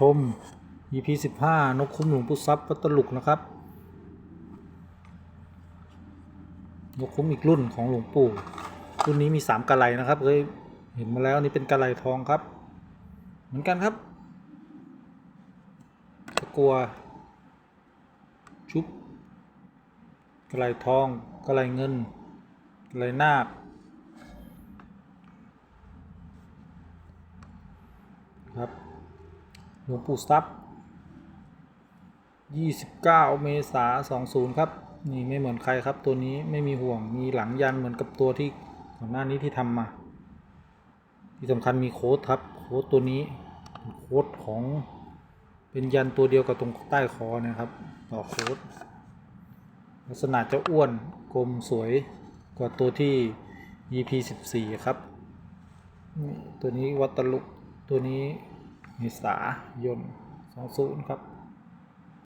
ชม EP 15 นกคุ้มหลวงปู่ทรัพย์วัดตลุกนะครับ นกคุ้มอีกรุ่นของหลวงปู่ รุ่นนี้มีสามกะไลนะครับเคยเห็นมาแล้วนี่เป็นกะไลทองครับ เหมือนกันครับตะกัว ชุบกะไลทองกะไลเงินกะไลนาคครับ หลวงปู่ทรัพย์29 เมษา20 ครับ นี่ไม่เหมือนใครครับ ตัวนี้ไม่มีห่วงมีหลังยันเหมือนกับตัวที่ก่อนหน้านี้ที่ทำมา ที่สำคัญมีโค้ดครับ โค้ดตัวนี้โค้ดของเป็นยันตัวเดียวกับตรงใต้คอเนะครับ ต่อโค้ดลักษณะจะอ้วนกลมสวยกว่าตัวที่ EP 14 ครับ ตัวนี้วัตลุกตัวนี้ เมษายน 20 ครับ